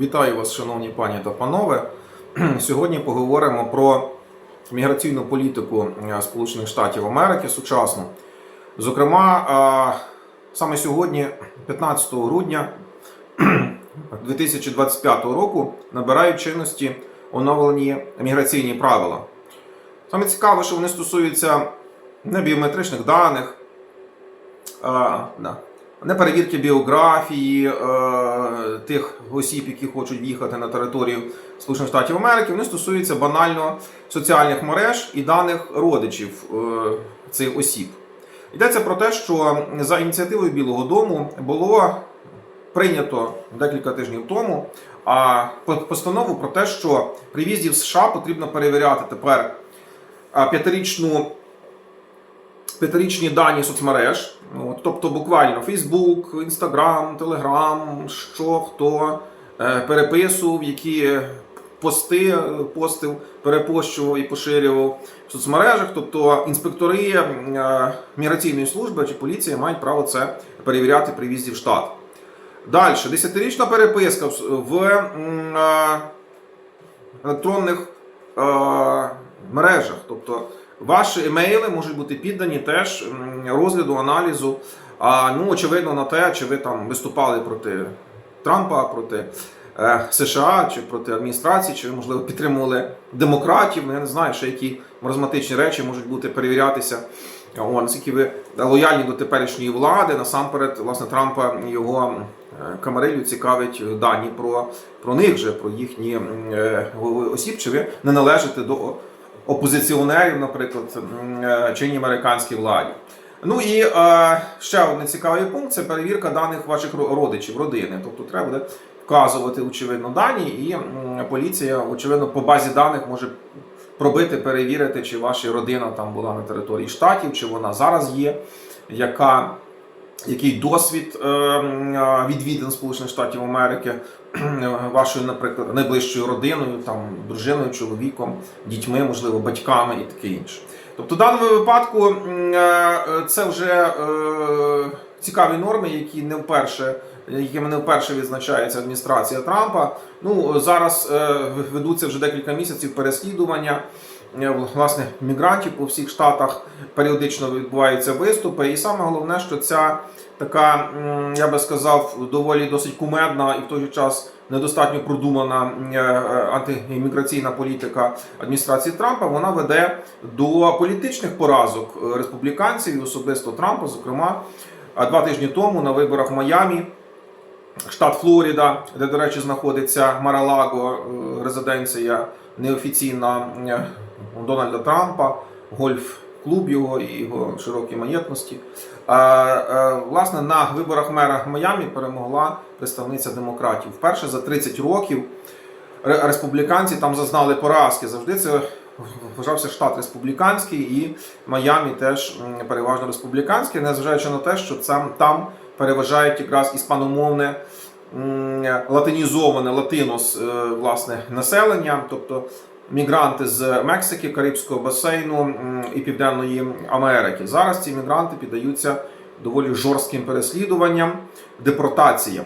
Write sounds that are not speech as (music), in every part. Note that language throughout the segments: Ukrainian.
Вітаю вас, шановні пані та панове. (clears throat) Сьогодні поговоримо про міграційну політику е, Сполучених Штатів Америки сучасну. Зокрема, е, саме сьогодні, 15 грудня (clears throat) 2025 року, набирають чинності оновлені міграційні правила. Саме цікаво, що вони стосуються не біометричних даних, а, да, не перевірки біографії е, тих осіб, які хочуть в'їхати на територію Сполучених Штатів Америки, вони стосуються банально соціальних мереж і даних родичів е, цих осіб. Йдеться про те, що за ініціативою Білого Дому було прийнято декілька тижнів тому постанову про те, що при в США потрібно перевіряти тепер а, п'ятирічну п'ятирічні дані соцмереж, от, тобто буквально Facebook, Instagram, Telegram, що хто е, переписував, які пости е, постив, перепощував і поширював в соцмережах. Тобто інспектори е, міграційної служби чи поліція мають право це перевіряти при в'їзді в штат. Далі, десятирічна переписка в е, електронних е, мережах. Тобто ваші емейли можуть бути піддані теж розгляду, аналізу. А ну, очевидно, на те, чи ви там виступали проти Трампа, проти е, США, чи проти адміністрації, чи ви, можливо, підтримували демократів. Ну, я не знаю, ще які маразматичні речі можуть бути перевірятися. О, наскільки ви лояльні до теперішньої влади, насамперед, власне, Трампа його е, камарилю цікавить дані про, про них же, про їхні е, осіб, чи ви не належите до опозиціонерів, наприклад, е, чинній американській владі. Ну і е, ще один цікавий пункт це перевірка даних ваших родичів, родини. Тобто треба буде вказувати очевидно дані, і поліція, очевидно, по базі даних може пробити, перевірити, чи ваша родина там була на території штатів, чи вона зараз є, яка, який досвід е, е, відвідин Сполучених Штатів Америки вашою, наприклад, найближчою родиною, там, дружиною, чоловіком, дітьми, можливо, батьками і таке інше. Тобто, в даному випадку е, це вже цікаві норми, які не вперше. Якими не вперше відзначається адміністрація Трампа. Ну зараз ведуться вже декілька місяців переслідування власне мігрантів по всіх штатах. Періодично відбуваються виступи. І саме головне, що ця така, я би сказав, доволі досить кумедна і в той же час недостатньо продумана е, е, антиімміграційна політика адміністрації Трампа. Вона веде до політичних поразок е, республіканців і особисто Трампа. Зокрема, два тижні тому на виборах в Майамі. Штат Флоріда, де, до речі, знаходиться Маралаго, е, резиденція неофіційна е, Дональда Трампа, гольф-клуб його і його широкі маєтності. Е, Власне, на виборах мера Майамі перемогла представниця демократів. Вперше за 30 років республіканці там зазнали поразки. Завжди це вважався штат республіканський, і Майамі теж переважно республіканський, незважаючи на те, що там, там переважають якраз іспаномовне латинізоване латинос е, власне населення, тобто мігранти з Мексики, Карибського басейну і Південної Америки. Зараз ці мігранти піддаються доволі жорстким переслідуванням, депортаціям.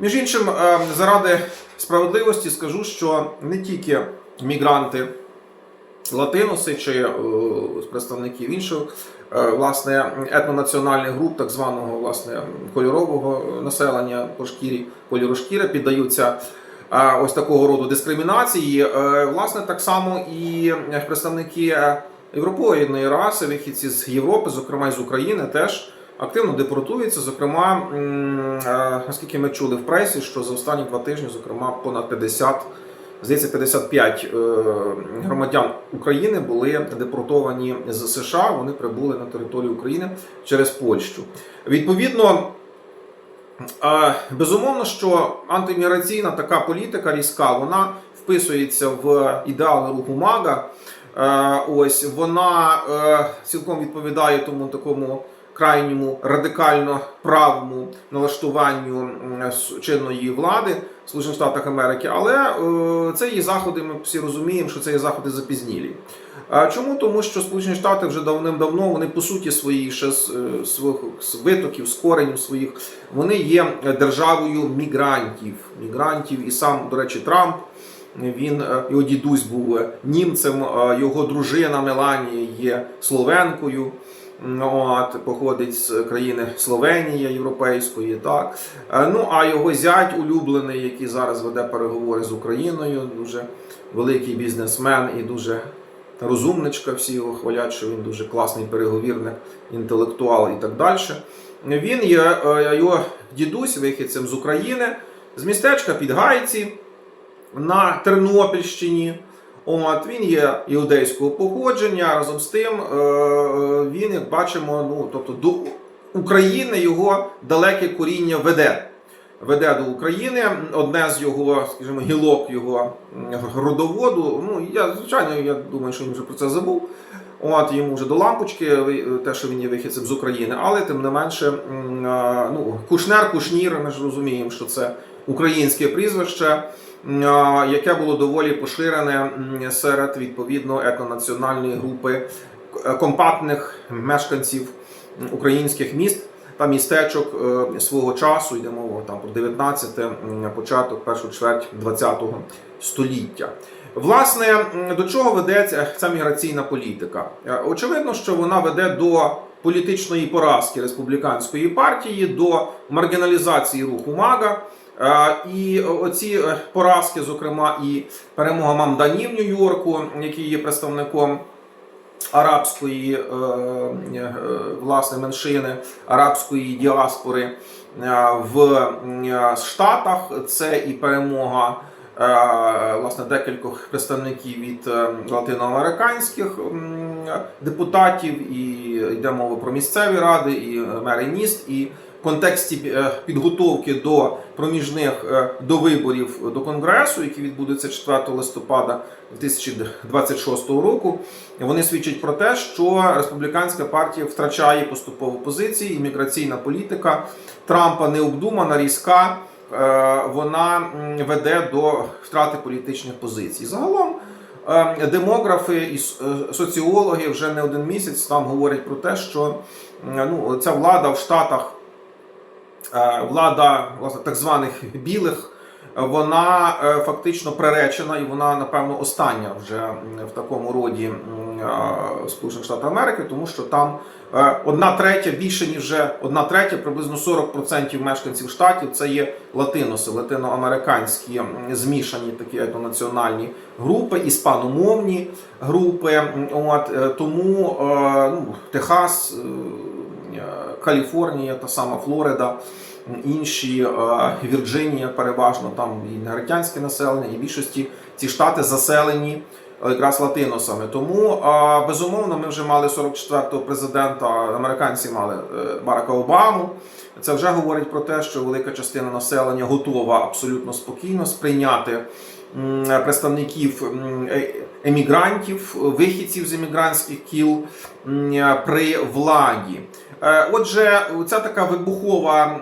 Між іншим, е, заради справедливості скажу, що не тільки мігранти латиноси чи е, представників інших е, власне етнонаціональних груп, так званого власне кольорового населення по шкірі, кольору шкіри піддаються е, ось такого роду дискримінації. Власне, так само і представники європоїдної раси, вихідці з Європи, зокрема і з України, теж. Активно депортуються, зокрема, наскільки ми чули в пресі, що за останні два тижні, зокрема, понад 50 Здається, 55 е, громадян України були депортовані з США. Вони прибули на територію України через Польщу. Відповідно, е, безумовно, що антиміграційна така політика різка, вона вписується в ідеали руху МАГА. Е, Ось вона цілком відповідає тому такому крайньому радикально правому налаштуванню чинної влади Сполучених Штатах Америки, але е, це є заходи. Ми всі розуміємо, що це є заходи запізнілі. Чому? Тому що Сполучені Штати вже давним-давно вони по суті своїх ще е, своїх витоків, з коренів своїх, вони є державою мігрантів. Мігрантів, і сам, до речі, Трамп. Він е, його дідусь був німцем, його дружина Меланія є словенкою. М, От, походить з країни Словенія європейської, так. Е, Ну а його зять улюблений, який зараз веде переговори з Україною, дуже великий бізнесмен і дуже розумничка. Всі його хвалять, що він дуже класний переговірник, інтелектуал і так далі. Він є е, його дідусь, вихідцем з України, з містечка Підгайці на Тернопільщині. От, він є іудейського походження. Разом з тим, е, е, він, як бачимо, ну, тобто до України його далеке коріння веде. Веде до України одне з його, скажімо, гілок його родоводу. Ну, я, звичайно, я думаю, що він вже про це забув. От йому вже до лампочки, те, що він є вихідцем з України, але тим не менше, ну, Кушнер, Кушнір, ми ж розуміємо, що це українське прізвище, яке було доволі поширене серед відповідно еконаціональної групи компактних мешканців українських міст та містечок е, свого часу, йде мова там про 19 м, початок, першу чверть 20 століття. Власне, до чого ведеться ця міграційна політика? Е, Очевидно, що вона веде до політичної поразки республіканської партії, до маргіналізації руху МАГА. Е, І оці е, поразки, зокрема, і перемога Мамдані в Нью-Йорку, який є представником арабської е, власне меншини, арабської діаспори в Штатах. Це і перемога власне декількох представників від латиноамериканських депутатів, і йде мова про місцеві ради, і мери міст, і контексті е, підготовки до проміжних е, до виборів до конгресу, які відбудуться 4 листопада 2026 року. Вони свідчать про те, що республіканська партія втрачає поступово позиції, імміграційна політика Трампа необдумана, різка. е, Вона веде до втрати політичних позицій. Загалом демографи і соціологи вже не один місяць там говорять про те, що ну, ця влада в Штатах, влада власне так званих білих вона е, фактично приречена, і вона, напевно, остання вже в такому роді е, Сполучених Штатів Америки, тому що там е, одна третя, більше ніж одна третя, приблизно 40% мешканців штатів це є латиноси, латиноамериканські змішані такі етнонаціональні групи, іспаномовні групи. От е, тому е, ну, Техас. Каліфорнія, та сама Флорида, інші е, Вірджинія, переважно там і негритянське населення, і більшості ці штати заселені е, якраз латиносами. Тому е, безумовно ми вже мали 44-го президента, американці мали Барака Обаму. Це вже говорить про те, що велика частина населення готова абсолютно спокійно сприйняти представників емігрантів, вихідців з емігрантських кіл при владі. Е, Отже, ця така вибухова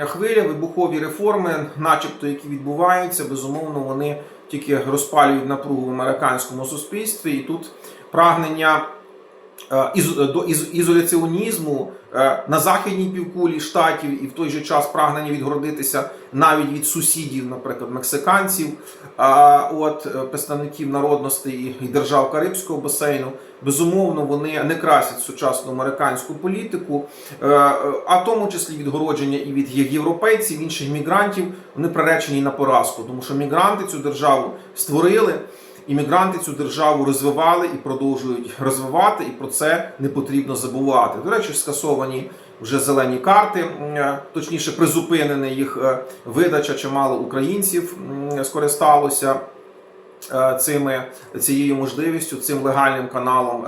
хвиля, вибухові реформи, начебто, які відбуваються, безумовно, вони тільки розпалюють напругу в американському суспільстві, і тут прагнення е, до із- ізоляціонізму на західній півкулі штатів і в той же час прагнення відгородитися навіть від сусідів, наприклад, мексиканців, а от е, представників народностей і держав Карибського басейну. Безумовно, вони не красять сучасну американську політику, е, е, а в тому числі відгородження і від європейців, інших мігрантів, вони приречені на поразку, тому що мігранти цю державу створили. Іммігранти цю державу розвивали і продовжують розвивати, і про це не потрібно забувати. До речі, скасовані вже зелені карти, е, точніше, призупинена їх е, видача. Чимало українців скористалося е, цими цією можливістю, цим легальним каналом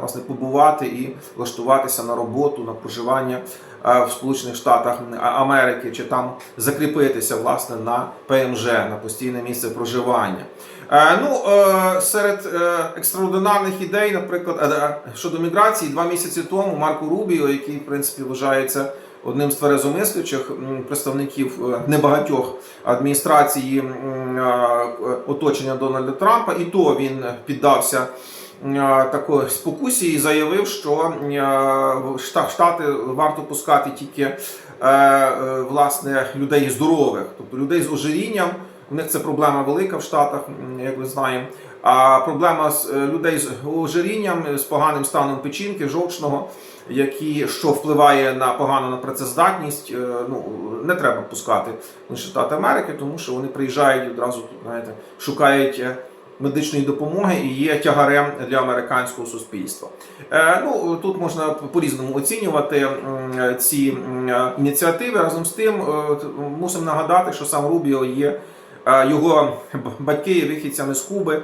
власне побувати і влаштуватися на роботу, на проживання в Сполучених Штатах Америки, чи там закріпитися власне на ПМЖ, на постійне місце проживання. Е, Ну, е, серед е, екстраординарних ідей, наприклад, щодо міграції, два місяці тому Марко Рубіо, який в принципі вважається одним з тверезомислячих представників небагатьох адміністрації оточення Дональда Трампа, і то він піддався такої спокусі і заявив, що Штати варто пускати тільки власне людей здорових, тобто людей з ожирінням. У них це проблема велика в Штатах, як ви знаємо. А проблема з е, людей з ожирінням, з поганим станом печінки, жовчного, які що впливає на погано на працездатність, е, ну не треба пускати в Штати Америки, тому що вони приїжджають одразу тут, знаєте, шукають е, медичної допомоги і є тягарем для американського суспільства. Е, ну тут можна по-різному оцінювати м, ці е, ініціативи. Разом з тим, е, мусимо нагадати, що сам Рубіо є е, його батьки є вихідцями з Куби.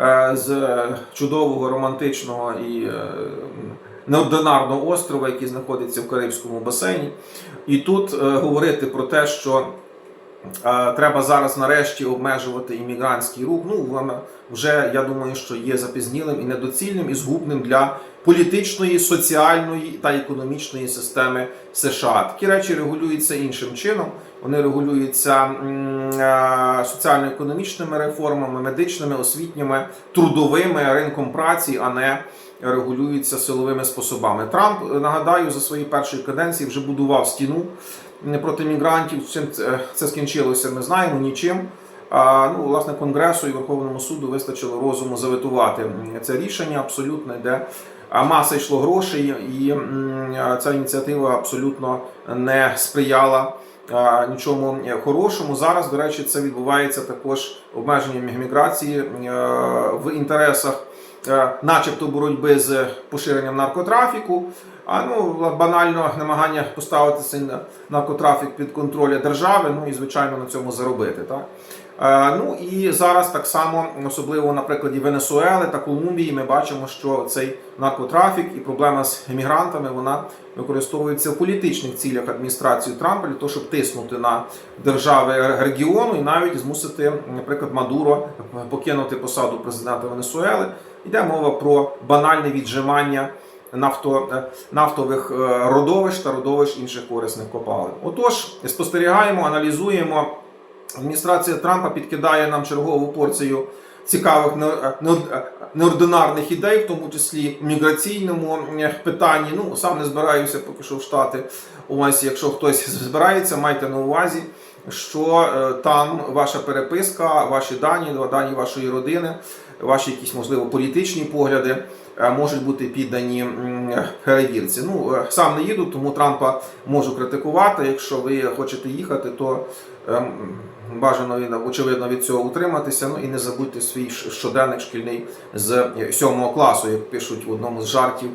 е, З чудового романтичного і е, неординарного острова, який знаходиться в Карибському басейні. І тут е, говорити про те, що треба зараз нарешті обмежувати іммігрантський рух. Ну вона вже я думаю, що є запізнілим і недоцільним і згубним для політичної, соціальної та економічної системи США. Такі речі регулюються іншим чином. Вони регулюються е, соціально-економічними реформами, медичними, освітніми, трудовими ринком праці, а не регулюються силовими способами. Трамп нагадаю за свої першої каденції вже будував стіну проти мігрантів. Чим це- скінчилося? Ми знаємо нічим. А, ну, власне, Конгресу і Верховному суду вистачило розуму заветувати це рішення абсолютно, де маса йшло грошей, і ця ініціатива абсолютно не сприяла нічому хорошому. Зараз, до речі, це відбувається також обмеження міграції в інтересах, начебто, боротьби з поширенням наркотрафіку. А ну банально намагання поставити цей на- наркотрафік під контроль держави, ну і звичайно на цьому заробити. Так? Е, Ну і зараз так само, особливо на прикладі Венесуели та Колумбії, ми бачимо, що цей наркотрафік і проблема з емігрантами вона використовується в політичних цілях адміністрації Трампа для того, щоб тиснути на держави регіону і навіть змусити, наприклад, Мадуро покинути посаду президента Венесуели. Йде мова про банальне віджимання нафто, нафтових е, родовищ та родовищ інших корисних копалин. Отож, спостерігаємо, аналізуємо. Адміністрація Трампа підкидає нам чергову порцію цікавих не- не- неординарних ідей, в тому числі в міграційному е, питанні. Ну сам не збираюся поки що в Штати. Ось, якщо хтось збирається, майте на увазі, що е, там ваша переписка, ваші дані, дані вашої родини, ваші якісь можливо політичні погляди е, можуть бути піддані перевірці. Ну е, сам не їду, тому Трампа можу критикувати. Якщо ви хочете їхати, то ем, бажано очевидно від цього утриматися. Ну і не забудьте свій щоденник шкільний з сьомого класу, як пишуть в одному з жартів.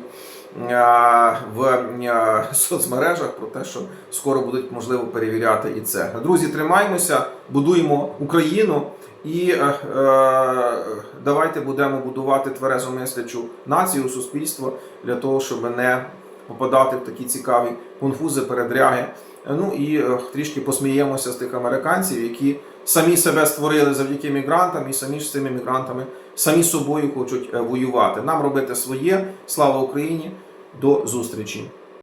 Е, В е, соцмережах про те, що скоро будуть можливо перевіряти і це. Друзі, тримаймося, будуємо Україну і е, е, давайте будемо будувати тверезо мислячу націю, суспільство для того, щоб не попадати в такі цікаві конфузи, передряги. Ну і трішки посміємося з тих американців, які самі себе створили завдяки мігрантам, і самі ж з цими мігрантами самі собою хочуть воювати. Нам робити своє. Слава Україні! До зустрічі!